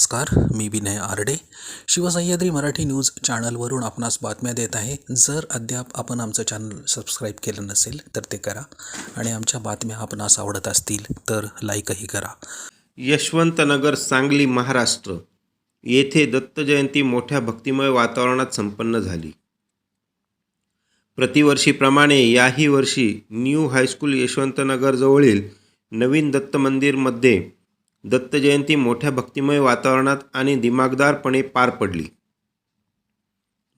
नमस्कार मी विनय आरडे. शिवसह्याद्री मराठी न्यूज चॅनलवरून आपणास बातम्या देत आहे. जर अद्याप आपण आमचं चॅनल सबस्क्राईब केलं नसेल तर ते करा आणि आमच्या बातम्या आपणास आवडत असतील तर लाईकही करा. यशवंतनगर सांगली महाराष्ट्र. येथे दत्त जयंती मोठ्या भक्तिमय वातावरणात संपन्न झाली. प्रतिवर्षीप्रमाणे याही वर्षी न्यू हायस्कूल यशवंतनगरजवळील नवीन दत्त मंदिरमध्ये दत्त जयंती मोठ्या भक्तिमय वातावरणात आणि दिमागदारपणे पार पडली.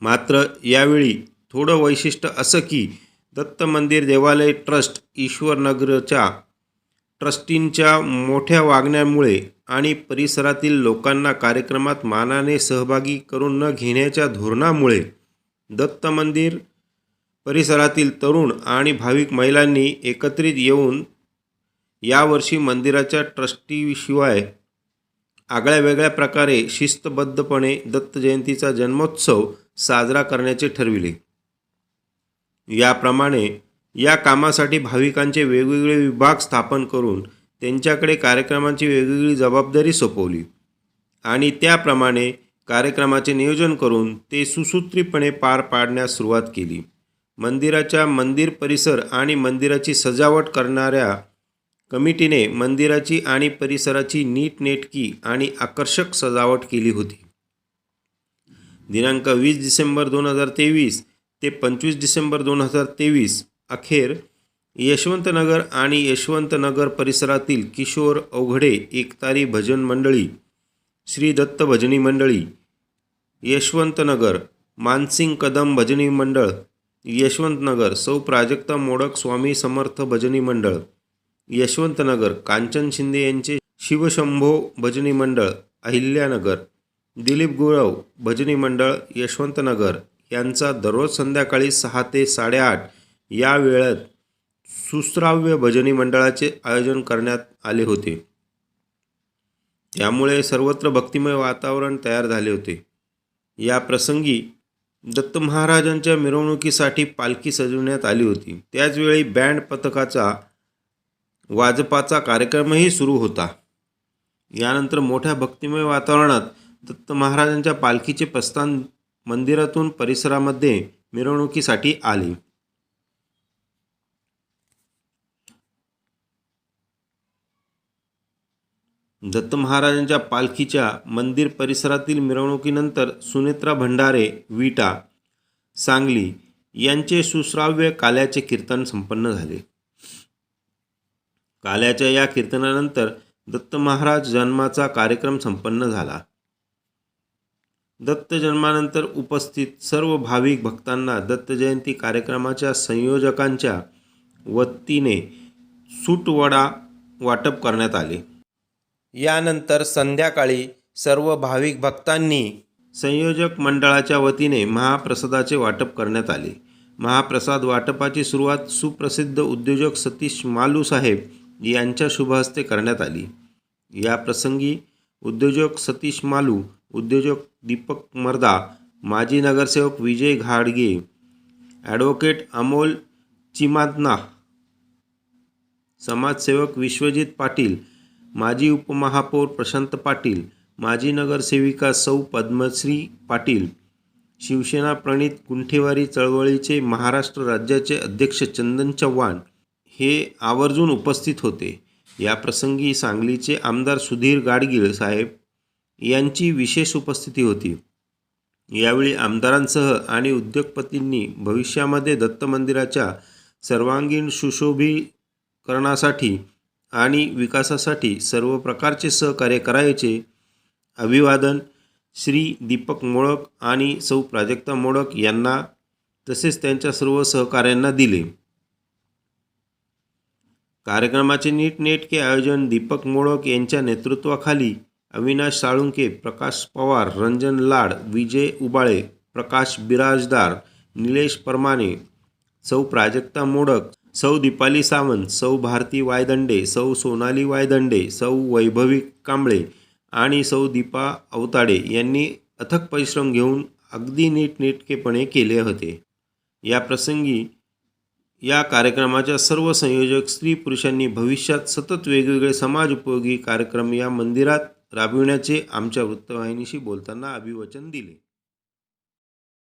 मात्र यावेळी थोडं वैशिष्ट्य असं की दत्त मंदिर देवालय ट्रस्ट ईश्वरनगरच्या ट्रस्टींच्या मोठ्या वागण्यामुळे आणि परिसरातील लोकांना कार्यक्रमात मानाने सहभागी करून न घेण्याच्या धोरणामुळे दत्त मंदिर परिसरातील तरुण आणि भाविक महिलांनी एकत्रित येऊन यावर्षी मंदिराच्या ट्रस्टीशिवाय आगळ्या वेगळ्या प्रकारे शिस्तबद्धपणे दत्त जयंतीचा जन्मोत्सव साजरा करण्याचे ठरविले. याप्रमाणे या कामासाठी भाविकांचे वेगवेगळे विभाग स्थापन करून त्यांच्याकडे कार्यक्रमांची वेगवेगळी जबाबदारी सोपवली आणि त्याप्रमाणे कार्यक्रमाचे नियोजन करून ते सुसूत्रीपणे पार पाडण्यास सुरुवात केली. मंदिराच्या मंदिर परिसर आणि मंदिराची सजावट करणाऱ्या कमिटीने मंदिराची आणि परिसराची नीटनेटकी आणि आकर्षक सजावट केली होती. दिनांक वीस डिसेंबर दोन हजार तेवीस ते पंचवीस डिसेंबर दोन हजार तेवीस अखेर यशवंतनगर आणि यशवंतनगर परिसरातील किशोर अवघडे एकतारी भजन मंडळी श्री दत्त भजनी मंडळी यशवंतनगर मानसिंग कदम भजनी मंडळ यशवंतनगर सौ प्राजक्ता मोडक स्वामी समर्थ भजनी मंडळ यशवंतनगर कांचन शिंदे यांचे शिवशंभो भजनी मंडळ अहिल्यानगर दिलीप गुरव भजनी मंडळ यशवंतनगर यांचा दररोज संध्याकाळी सहा ते साडेआठ या वेळात सुश्राव्य भजनी मंडळाचे आयोजन करण्यात आले होते. त्यामुळे सर्वत्र भक्तिमय वातावरण तयार झाले होते. या प्रसंगी दत्त महाराजांच्या मिरवणुकीसाठी पालखी सजवण्यात आली होती. त्याचवेळी बँड पथकाचा वाजपाचा कार्यक्रमही सुरू होता. यानंतर मोठ्या भक्तिमय वातावरणात दत्त महाराजांच्या पालखीचे प्रस्थान मंदिरातून परिसरामध्ये मिरवणुकीसाठी आले. दत्त महाराजांच्या पालखीच्या मंदिर परिसरातील मिरवणुकीनंतर सुनेत्रा भंडारे विटा सांगली यांचे सुश्राव्य काल्याचे कीर्तन संपन्न झाले. काल्याच्या या कीर्तनानंतर दत्त महाराज जन्माचा कार्यक्रम संपन्न झाला. दत्त जन्मानंतर उपस्थित सर्व भाविक भक्तांना दत्त जयंती कार्यक्रमाच्या संयोजकांच्या वतीने सूटवडा वाटप करण्यात आले. यानंतर संध्याकाळी सर्व भाविक भक्तांनी संयोजक मंडळाच्या वतीने महाप्रसादाचे वाटप करण्यात आले. महाप्रसाद वाटपाची सुरुवात सुप्रसिद्ध उद्योजक सतीश मालू साहेब यांच्या शुभहस्ते करण्यात आली. या प्रसंगी उद्योजक सतीश मालू उद्योजक दीपक मर्दा माजी नगरसेवक विजय घाडगे ॲडव्होकेट अमोल चिमादना समाजसेवक विश्वजित पाटील माजी उपमहापौर प्रशांत पाटील माजी नगरसेविका सौ पद्मश्री पाटील शिवसेना प्रणित कुंठेवारी चळवळीचे महाराष्ट्र राज्याचे अध्यक्ष चंदन चव्हाण हे आवर्जून उपस्थित होते. या प्रसंगी सांगलीचे आमदार सुधीर गाडगीळ साहेब यांची विशेष उपस्थिती होती. यावेळी आमदारांसह आणि उद्योगपतींनी भविष्यामध्ये दत्त मंदिराच्या सर्वांगीण सुशोभीकरणासाठी आणि विकासासाठी सर्व प्रकारचे सहकार्य करायचे अभिवादन श्री दीपक मोडक आणि सौ प्राजक्ता मोडक यांना तसेच त्यांच्या सर्व सहकाऱ्यांना दिले. कार्यक्रमाचे नीटनेटके आयोजन दीपक मोडक यांच्या नेतृत्वाखाली अविनाश साळुंके प्रकाश पवार रंजन लाड विजय उबाळे प्रकाश बिराजदार निलेश परमाने सौ प्राजक्ता मोडक सौ दीपाली सावंत सौ भारती वायदंडे सौ सोनाली वायदंडे सौ वैभवी कांबळे आणि सौ दीपा अवताडे यांनी अथक परिश्रम घेऊन अगदी नीटनेटकेपणे केले होते. या प्रसंगी या कार्यक्रमाच्या सर्व संयोजक स्त्री पुरुषांनी भविष्यात सतत वेगवेगळे समाज उपयोगी कार्यक्रम या मंदिरात राबविण्याचे आमच्या वृत्तवाहिनीशी बोलताना अभिवचन दिले.